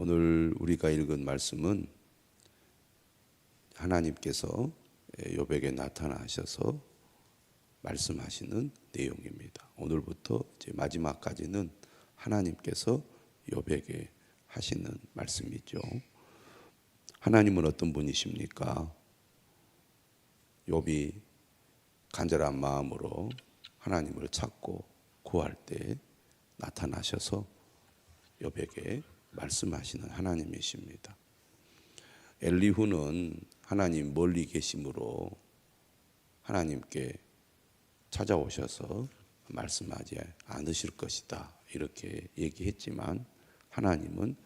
오늘 우리가 읽은 말씀은 하나님께서 요백에 나타나셔서 말씀하시는 내용입니다. 오늘부터 이제 마지막까지는 하나님께서 요백에 하시는 말씀이죠. 하나님은 어떤 분이십니까? 욥이 간절한 마음으로 하나님을 찾고 구할 때 나타나셔서 욥에게 말씀하시는 하나님이십니다. 엘리후는 하나님 멀리 계심으로 하나님께 찾아오셔서 말씀하지 않으실 것이다 이렇게 얘기했지만 하나님은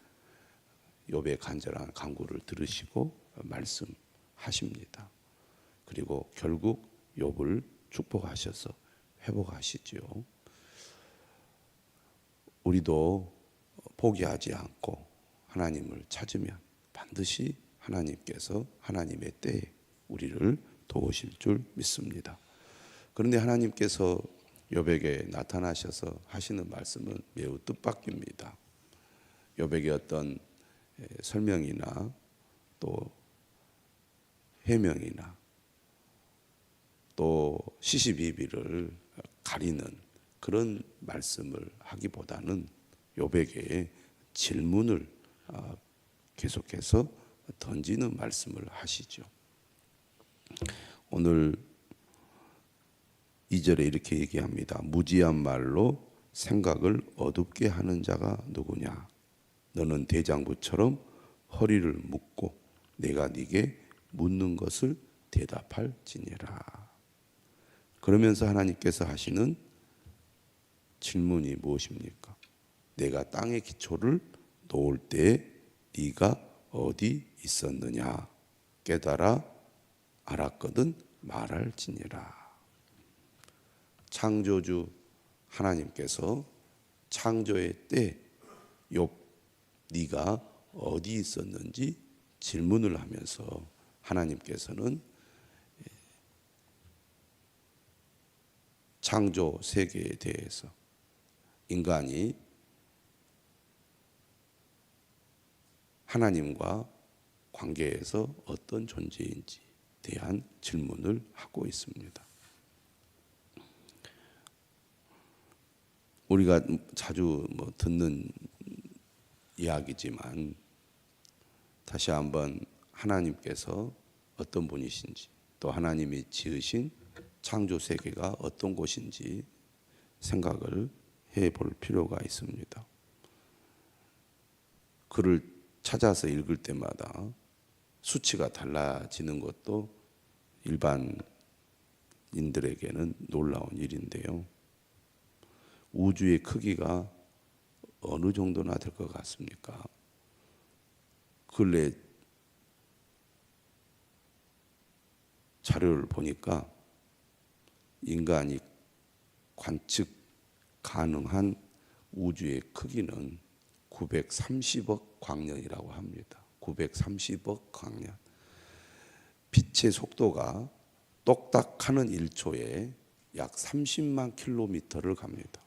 욥의 간절한 간구를 들으시고 말씀하십니다. 그리고 결국 욥을 축복하셔서 회복하시지요. 우리도 포기하지 않고 하나님을 찾으면 반드시 하나님께서 하나님의 때에 우리를 도우실 줄 믿습니다. 그런데 하나님께서 욥에게 나타나셔서 하시는 말씀은 매우 뜻밖입니다. 욥에게 어떤 설명이나 또 해명이나 또 시시비비를 가리는 그런 말씀을 하기보다는 욥에게 질문을 아, 계속해서 던지는 말씀을 하시죠. 오늘 2절에 이렇게 얘기합니다. 무지한 말로 생각을 어둡게 하는 자가 누구냐? 너는 대장부처럼 허리를 묶고 내가 네게 묻는 것을 대답할지니라. 그러면서 하나님께서 하시는 질문이 무엇입니까? 내가 땅의 기초를 놓을 때 네가 어디 있었느냐 깨달아 알았거든 말할지니라. 창조주 하나님께서 창조의 때 욥 네가 어디 있었는지 질문을 하면서 하나님께서는 창조 세계에 대해서 인간이 하나님과 관계에서 어떤 존재인지 대한 질문을 하고 있습니다. 우리가 자주 뭐 듣는 이야기지만 다시 한번 하나님께서 어떤 분이신지 또 하나님이 지으신 창조 세계가 어떤 곳인지 생각을 해 볼 필요가 있습니다. 글을 찾아서 읽을 때마다 수치가 달라지는 것도 일반인들에게는 놀라운 일인데요. 우주의 크기가 어느 정도나 될 것 같습니까? 근래 자료를 보니까 인간이 관측 가능한 우주의 크기는 930억 광년이라고 합니다. 930억 광년. 빛의 속도가 똑딱하는 1초에 약 30만 킬로미터를 갑니다.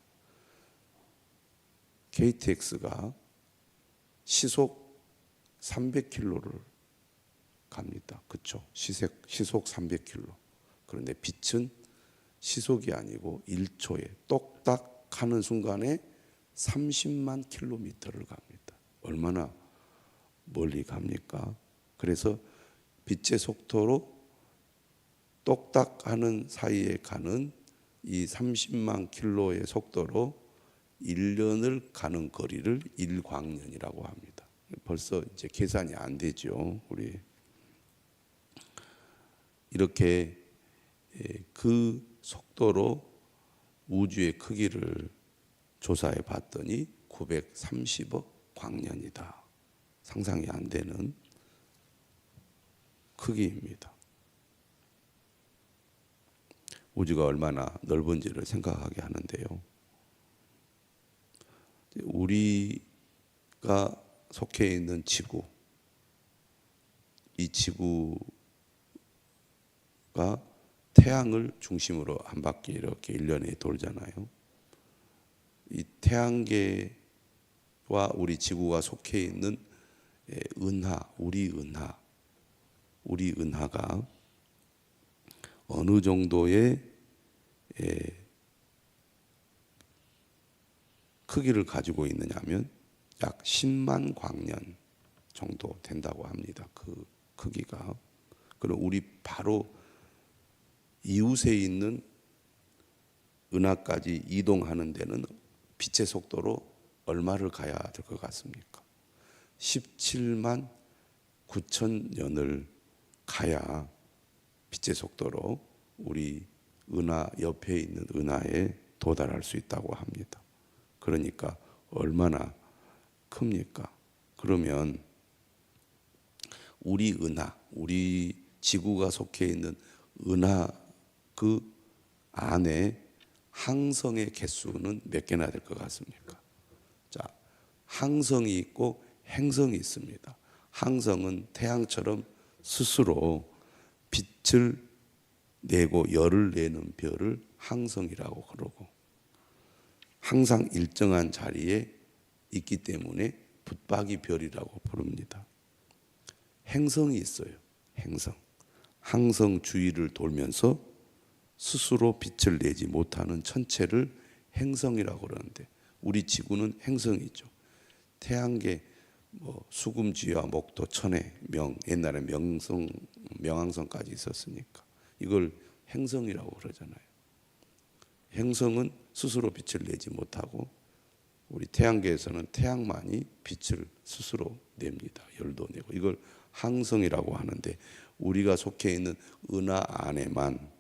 KTX가 시속 300km를 갑니다. 그렇죠? 시속 시속 300km. 그런데 빛은 시속이 아니고 1초에 똑딱 하는 순간에 30만 킬로미터를 갑니다. 얼마나 멀리 갑니까? 그래서 빛의 속도로 똑딱 하는 사이에 가는 이 30만 킬로의 속도로 1년을 가는 거리를 1광년이라고 합니다. 벌써 이제 계산이 안 되죠. 우리 이렇게 그 속도로 우주의 크기를 조사해 봤더니 930억 광년이다. 상상이 안 되는 크기입니다. 우주가 얼마나 넓은지를 생각하게 하는데요. 우리가 속해 있는 지구, 이 지구가 태양을 중심으로 한 바퀴 이렇게 1년에 돌잖아요. 이 태양계와 우리 지구가 속해 있는 예, 은하, 우리 은하, 우리 은하가 어느 정도의 예, 크기를 가지고 있느냐면 약 10만 광년 정도 된다고 합니다. 그 크기가. 그럼 우리 바로 이웃에 있는 은하까지 이동하는 데는 빛의 속도로 얼마를 가야 될 것 같습니까? 17만 9천 년을 가야 빛의 속도로 우리 은하 옆에 있는 은하에 도달할 수 있다고 합니다. 그러니까 얼마나 큽니까? 그러면 우리 은하, 우리 지구가 속해 있는 은하 그 안에 항성의 개수는 몇 개나 될 것 같습니까? 자, 항성이 있고 행성이 있습니다. 항성은 태양처럼 스스로 빛을 내고 열을 내는 별을 항성이라고 그러고 항상 일정한 자리에 있기 때문에 붙박이 별이라고 부릅니다. 행성이 있어요. 행성. 항성 주위를 돌면서 스스로 빛을 내지 못하는 천체를 행성이라고 그러는데 우리 지구는 행성이죠. 태양계 뭐 수금지와 목도 천해 명 옛날에 명성 명왕성까지 있었으니까 이걸 행성이라고 그러잖아요. 행성은 스스로 빛을 내지 못하고 우리 태양계에서는 태양만이 빛을 스스로 냅니다. 열도 내고 이걸 항성이라고 하는데 우리가 속해 있는 은하 안에만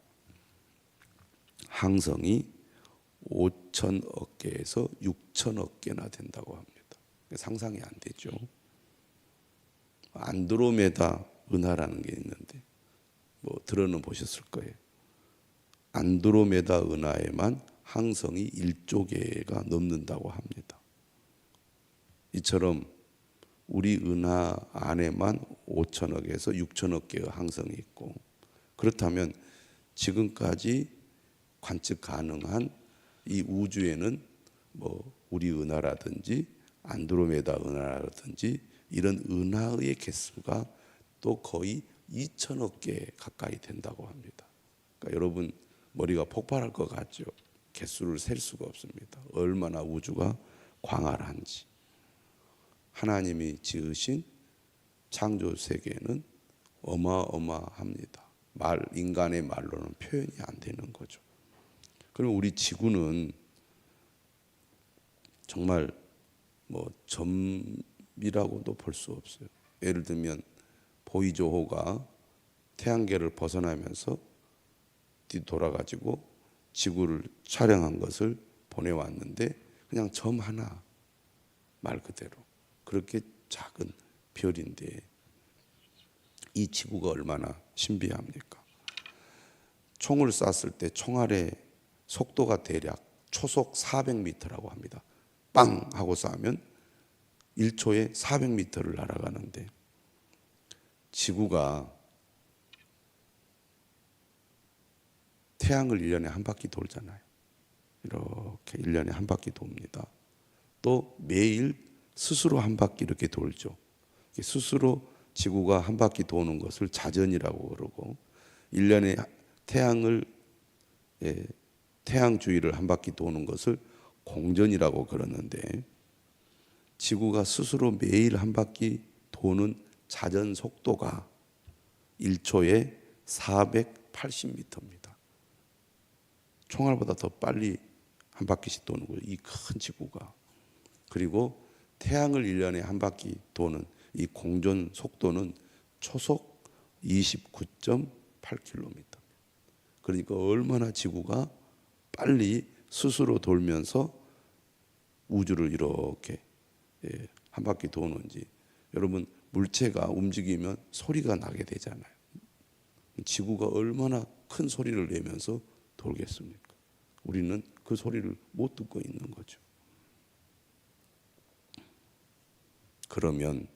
항성이 5천억 개에서 6천억 개나 된다고 합니다. 상상이 안 되죠. 안드로메다 은하라는 게 있는데 뭐 들어는 보셨을 거예요. 안드로메다 은하에만 항성이 1조 개가 넘는다고 합니다. 이처럼 우리 은하 안에만 5천억에서 6천억 개의 항성이 있고 그렇다면 지금까지 관측 가능한 이 우주에는 뭐 우리 은하라든지 안드로메다 은하라든지 이런 은하의 개수가 또 거의 2천억 개 가까이 된다고 합니다. 그러니까 여러분 머리가 폭발할 것 같죠. 개수를 셀 수가 없습니다. 얼마나 우주가 광활한지. 하나님이 지으신 창조 세계는 어마어마합니다. 말 인간의 말로는 표현이 안 되는 거죠. 그럼 우리 지구는 정말 뭐 점이라고도 볼 수 없어요. 예를 들면 보이조호가 태양계를 벗어나면서 뒤돌아가지고 지구를 촬영한 것을 보내왔는데 그냥 점 하나 말 그대로 그렇게 작은 별인데 이 지구가 얼마나 신비합니까? 총을 쐈을 때 총알의 속도가 대략 초속 400m라고 합니다. 빵 하고 쏴면 1초에 400m를 날아가는데 지구가 태양을 1년에 한 바퀴 돌잖아요. 이렇게 1년에 한 바퀴 돕니다. 또 매일 스스로 한 바퀴 이렇게 돌죠. 스스로 지구가 한 바퀴 도는 것을 자전이라고 그러고 1년에 태양을 예, 태양 주위를 한 바퀴 도는 것을 공전이라고 그러는데 지구가 스스로 매일 한 바퀴 도는 자전 속도가 1초에 480m입니다. 총알보다 더 빨리 한 바퀴씩 도는 거예요. 이 큰 지구가. 그리고 태양을 1년에 한 바퀴 도는 이 공전 속도는 초속 29.8km. 그러니까 얼마나 지구가 빨리 스스로 돌면서 우주를 이렇게 예, 한 바퀴 도는지 여러분 물체가 움직이면 소리가 나게 되잖아요. 지구가 얼마나 큰 소리를 내면서 돌겠습니까? 우리는 그 소리를 못 듣고 있는 거죠. 그러면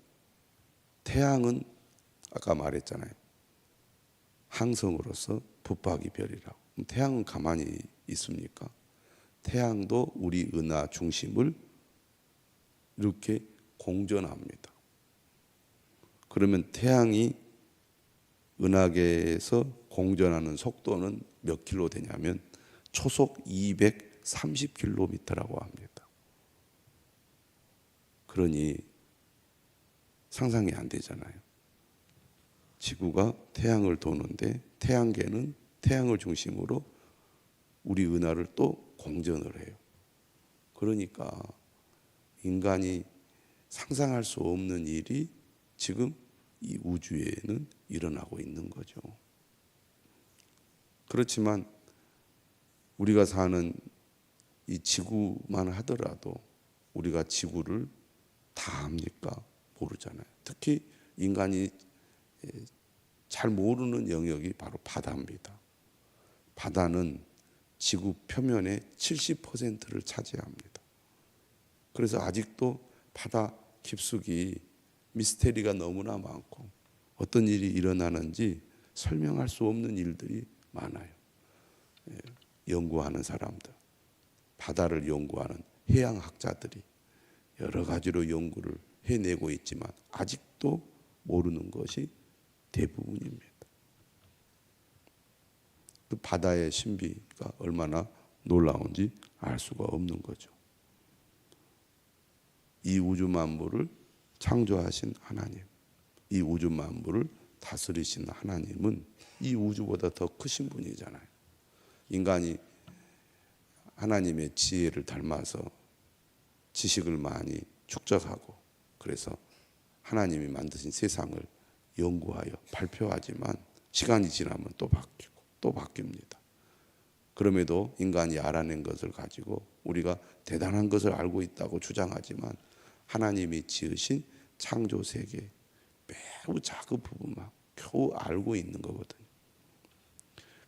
태양은 아까 말했잖아요. 항성으로서 붙박이 별이라고. 태양은 가만히 있습니까? 태양도 우리 은하 중심을 이렇게 공전합니다. 그러면 태양이 은하계에서 공전하는 속도는 몇 킬로 되냐면 초속 230km라고 합니다. 그러니 상상이 안 되잖아요. 지구가 태양을 도는데 태양계는 태양을 중심으로 우리 은하를 또 공전을 해요. 그러니까 인간이 상상할 수 없는 일이 지금 이 우주에는 일어나고 있는 거죠. 그렇지만 우리가 사는 이 지구만 하더라도 우리가 지구를 다 압니까? 모르잖아요. 특히 인간이 잘 모르는 영역이 바로 바다입니다. 바다는 지구 표면의 70%를 차지합니다. 그래서 아직도 바다 깊숙이 미스테리가 너무나 많고 어떤 일이 일어나는지 설명할 수 없는 일들이 많아요. 예, 연구하는 사람들, 바다를 연구하는 해양학자들이 여러 가지로 연구를 해내고 있지만 아직도 모르는 것이 대부분입니다. 그 바다의 신비가 얼마나 놀라운지 알 수가 없는 거죠. 이 우주 만물을 창조하신 하나님, 이 우주 만물을 다스리신 하나님은 이 우주보다 더 크신 분이잖아요. 인간이 하나님의 지혜를 닮아서 지식을 많이 축적하고 그래서 하나님이 만드신 세상을 연구하여 발표하지만 시간이 지나면 또 바뀌고 또 바뀝니다. 그럼에도 인간이 알아낸 것을 가지고 우리가 대단한 것을 알고 있다고 주장하지만 하나님이 지으신 창조 세계 매우 작은 부분만 겨우 알고 있는 거거든요.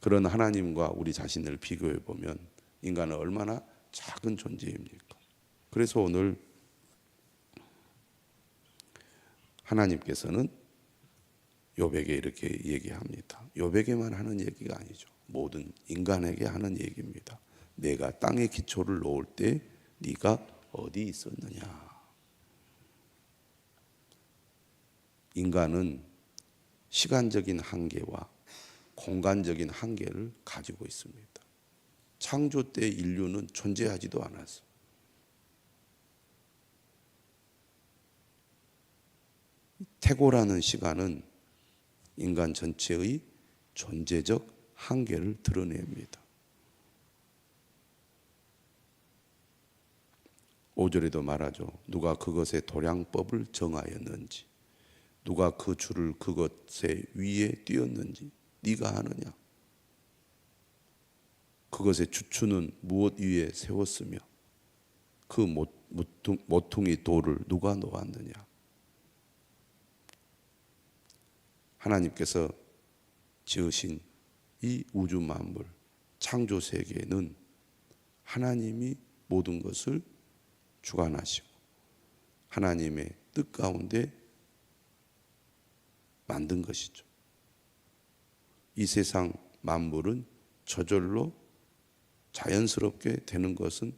그런 하나님과 우리 자신을 비교해 보면 인간은 얼마나 작은 존재입니까? 그래서 오늘 하나님께서는 요백에 이렇게 얘기합니다. 요백에만 하는 얘기가 아니죠. 모든 인간에게 하는 얘기입니다. 내가 땅에 기초를 놓을 때 네가 어디 있었느냐? 인간은 시간적인 한계와 공간적인 한계를 가지고 있습니다. 창조 때 인류는 존재하지도 않았어. 태고라는 시간은 인간 전체의 존재적 한계를 드러냅니다. 5절에도 말하죠. 누가 그것의 도량법을 정하였는지 누가 그 줄을 그것의 위에 띄었는지 네가 아느냐? 그것의 주추는 무엇 위에 세웠으며 그 모퉁, 모퉁이 돌을 누가 놓았느냐? 하나님께서 지으신 이 우주 만물 창조 세계는 하나님이 모든 것을 주관하시고 하나님의 뜻 가운데 만든 것이죠. 이 세상 만물은 저절로 자연스럽게 되는 것은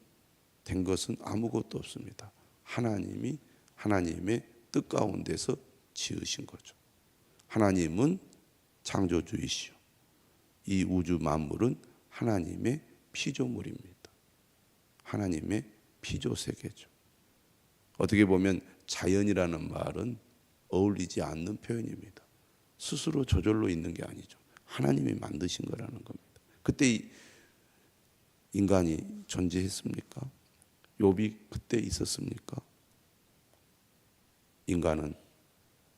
된 것은 아무것도 없습니다. 하나님이 하나님의 뜻 가운데서 지으신 거죠. 하나님은 창조주이시오. 이 우주 만물은 하나님의 피조물입니다. 하나님의 피조 세계죠. 어떻게 보면 자연이라는 말은 어울리지 않는 표현입니다. 스스로 저절로 있는 게 아니죠. 하나님이 만드신 거라는 겁니다. 그때 인간이 존재했습니까? 욥이 그때 있었습니까? 인간은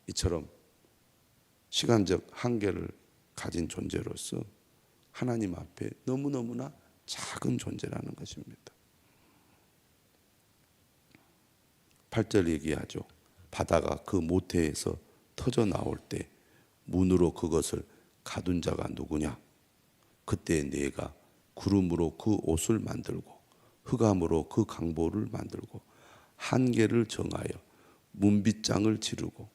이처럼 시간적 한계를 가진 존재로서 하나님 앞에 너무너무나 작은 존재라는 것입니다. 8절 얘기하죠. 바다가 그 모태에서 터져 나올 때 문으로 그것을 가둔 자가 누구냐? 그때 내가 구름으로 그 옷을 만들고 흑암으로 그 강보를 만들고 한계를 정하여 문빗장을 지르고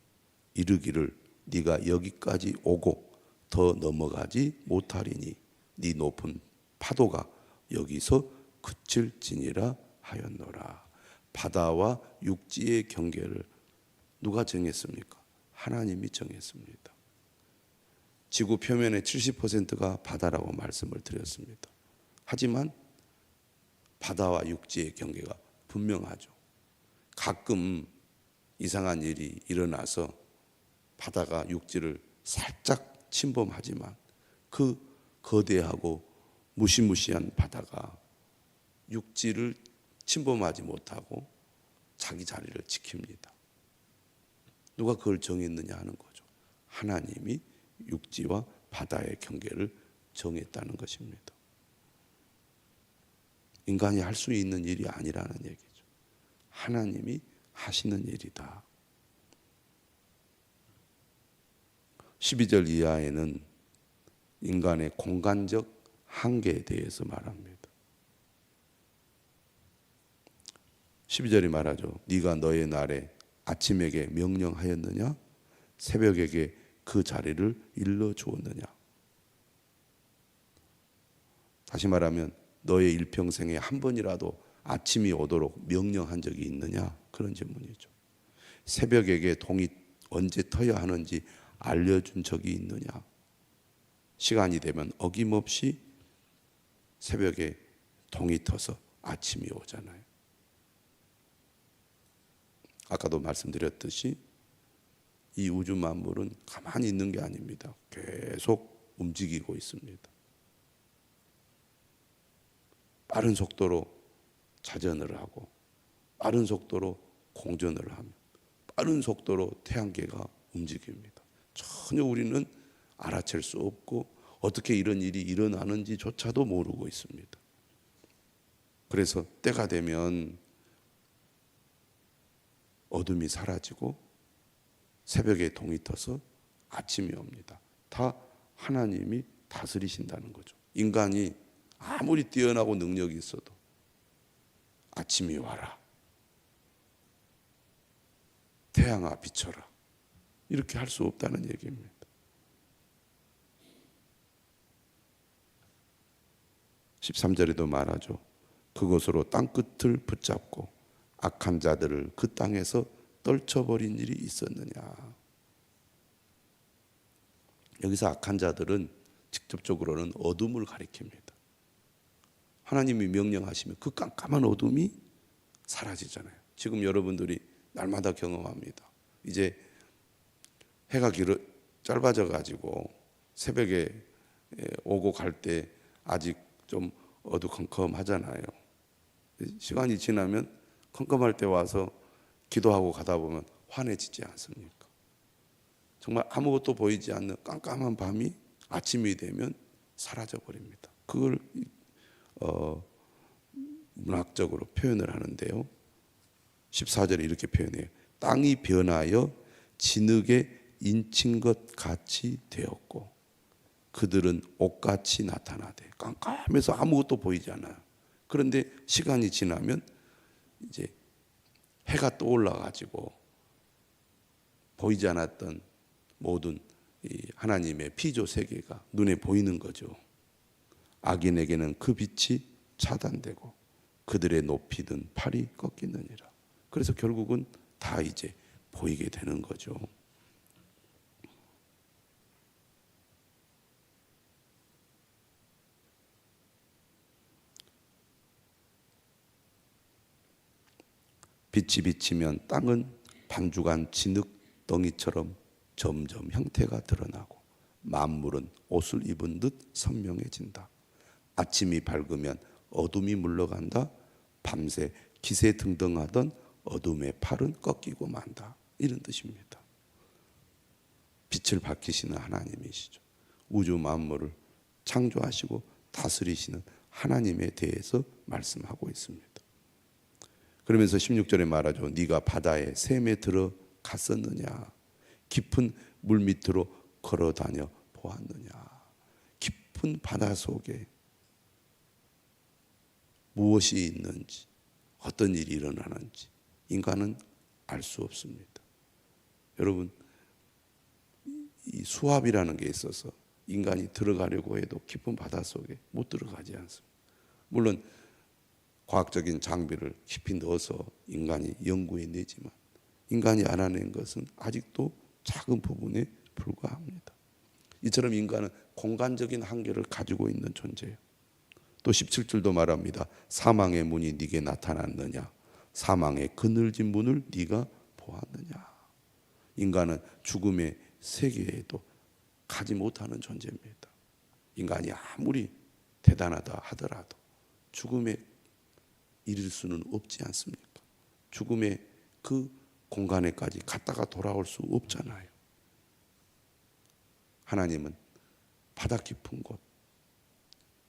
이르기를 네가 여기까지 오고 더 넘어가지 못하리니 네 높은 파도가 여기서 그칠지니라 하였노라. 바다와 육지의 경계를 누가 정했습니까? 하나님이 정했습니다. 지구 표면의 70%가 바다라고 말씀을 드렸습니다. 하지만 바다와 육지의 경계가 분명하죠. 가끔 이상한 일이 일어나서 바다가 육지를 살짝 침범하지만 그 거대하고 무시무시한 바다가 육지를 침범하지 못하고 자기 자리를 지킵니다. 누가 그걸 정했느냐 하는 거죠. 하나님이 육지와 바다의 경계를 정했다는 것입니다. 인간이 할 수 있는 일이 아니라는 얘기죠. 하나님이 하시는 일이다. 12절 이하에는 인간의 공간적 한계에 대해서 말합니다. 12절이 말하죠. 네가 너의 날에 아침에게 명령하였느냐? 새벽에게 그 자리를 일러 주었느냐? 다시 말하면 너의 일평생에 한 번이라도 아침이 오도록 명령한 적이 있느냐? 그런 질문이죠. 새벽에게 동이 언제 터야 하는지 알려준 적이 있느냐? 시간이 되면 어김없이 새벽에 동이 터서 아침이 오잖아요. 아까도 말씀드렸듯이 이 우주 만물은 가만히 있는 게 아닙니다. 계속 움직이고 있습니다. 빠른 속도로 자전을 하고 빠른 속도로 공전을 하며 빠른 속도로 태양계가 움직입니다. 전혀 우리는 알아챌 수 없고 어떻게 이런 일이 일어나는지조차도 모르고 있습니다. 그래서 때가 되면 어둠이 사라지고 새벽에 동이 터서 아침이 옵니다. 다 하나님이 다스리신다는 거죠. 인간이 아무리 뛰어나고 능력이 있어도 아침이 와라. 태양아 비춰라. 이렇게 할 수 없다는 얘기입니다. (13절에도) 말하죠. 그것으로 땅끝을 붙잡고 악한 자들을 그 땅에서 떨쳐버린 일이 있었느냐. 여기서 악한 자들은 직접적으로는 어둠을 가리킵니다. 하나님이 명령하시면 그 깜깜한 어둠이 사라지잖아요. 지금 여러분들이 날마다 경험합니다. 이제 해가 길어 짧아져 가지고 새벽에 오고 갈 때 아직 좀 어두컴컴하잖아요. 시간이 지나면 컴컴할 때 와서 기도하고 가다 보면 환해지지 않습니까? 정말 아무것도 보이지 않는 깜깜한 밤이 아침이 되면 사라져 버립니다. 그걸 어, 문학적으로 표현을 하는데요. 14절에 이렇게 표현해요. 땅이 변하여 진흙에 인친 것 같이 되었고 그들은 옷같이 나타나되 깜깜해서 아무것도 보이지 않아요. 그런데 시간이 지나면 이제 해가 떠올라 가지고 보이지 않았던 모든 하나님의 피조 세계가 눈에 보이는 거죠. 악인에게는 그 빛이 차단되고 그들의 높이든 팔이 꺾이느니라. 그래서 결국은 다 이제 보이게 되는 거죠. 빛이 비치면 땅은 반죽한 진흙덩이처럼 점점 형태가 드러나고 만물은 옷을 입은 듯 선명해진다. 아침이 밝으면 어둠이 물러간다. 밤새 기세 등등하던 어둠의 팔은 꺾이고 만다. 이런 뜻입니다. 빛을 밝히시는 하나님이시죠. 우주 만물을 창조하시고 다스리시는 하나님에 대해서 말씀하고 있습니다. 그러면서 16절에 말하죠. 네가 바다에 샘에 들어갔었느냐? 깊은 물 밑으로 걸어 다녀 보았느냐? 깊은 바다 속에 무엇이 있는지, 어떤 일이 일어나는지 인간은 알 수 없습니다. 여러분, 이 수압이라는 게 있어서 인간이 들어가려고 해도 깊은 바다 속에 못 들어가지 않습니다. 물론 과학적인 장비를 깊이 넣어서 인간이 연구해 내지만 인간이 알아낸 것은 아직도 작은 부분에 불과합니다. 이처럼 인간은 공간적인 한계를 가지고 있는 존재예요. 또 17절도 말합니다. 사망의 문이 네게 나타났느냐? 사망의 그늘진 문을 네가 보았느냐? 인간은 죽음의 세계에도 가지 못하는 존재입니다. 인간이 아무리 대단하다 하더라도 죽음에 이를 수는 없지 않습니까? 죽음의 그 공간에까지 갔다가 돌아올 수 없잖아요. 하나님은 바다 깊은 곳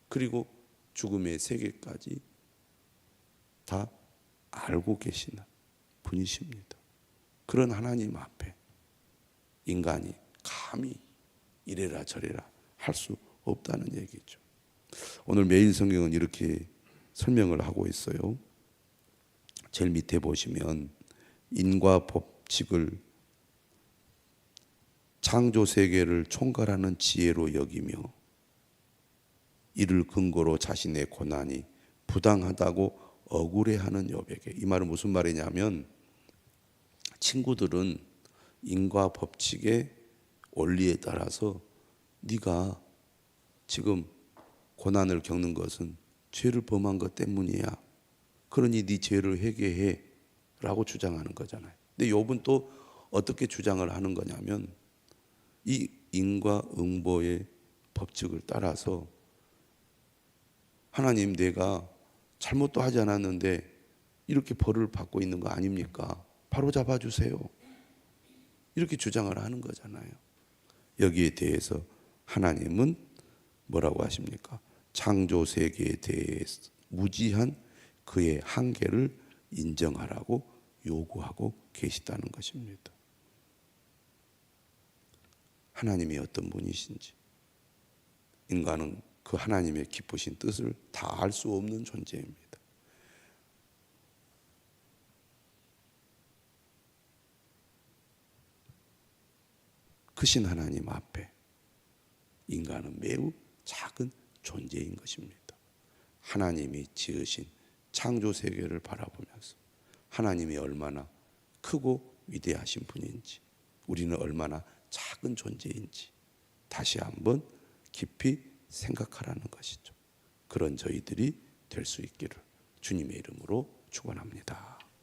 그리고 죽음의 세계까지 다 알고 계시는 분이십니다. 그런 하나님 앞에 인간이 감히 이래라 저래라 할 수 없다는 얘기죠. 오늘 매일 성경은 이렇게 설명을 하고 있어요. 제일 밑에 보시면 인과 법칙을 창조 세계를 총괄하는 지혜로 여기며 이를 근거로 자신의 고난이 부당하다고 억울해하는 여백에 이 말은 무슨 말이냐면 친구들은 인과 법칙의 원리에 따라서 네가 지금 고난을 겪는 것은 죄를 범한 것 때문이야. 그러니 네 죄를 회개해 라고 주장하는 거잖아요. 근데 욥은 또 어떻게 주장을 하는 거냐면 이 인과 응보의 법칙을 따라서 하나님 내가 잘못도 하지 않았는데 이렇게 벌을 받고 있는 거 아닙니까? 바로 잡아 주세요. 이렇게 주장을 하는 거잖아요. 여기에 대해서 하나님은 뭐라고 하십니까? 창조 세계에 대해서 무지한 그의 한계를 인정하라고 요구하고 계시다는 것입니다. 하나님이 어떤 분이신지 인간은 그 하나님의 기쁘신 뜻을 다 알 수 없는 존재입니다. 크신 하나님 앞에 인간은 매우 작은 존재인 것입니다. 하나님이 지으신 창조 세계를 바라보면서 하나님이 얼마나 크고 위대하신 분인지 우리는 얼마나 작은 존재인지 다시 한번 깊이 생각하라는 것이죠. 그런 저희들이 될 수 있기를 주님의 이름으로 축원합니다.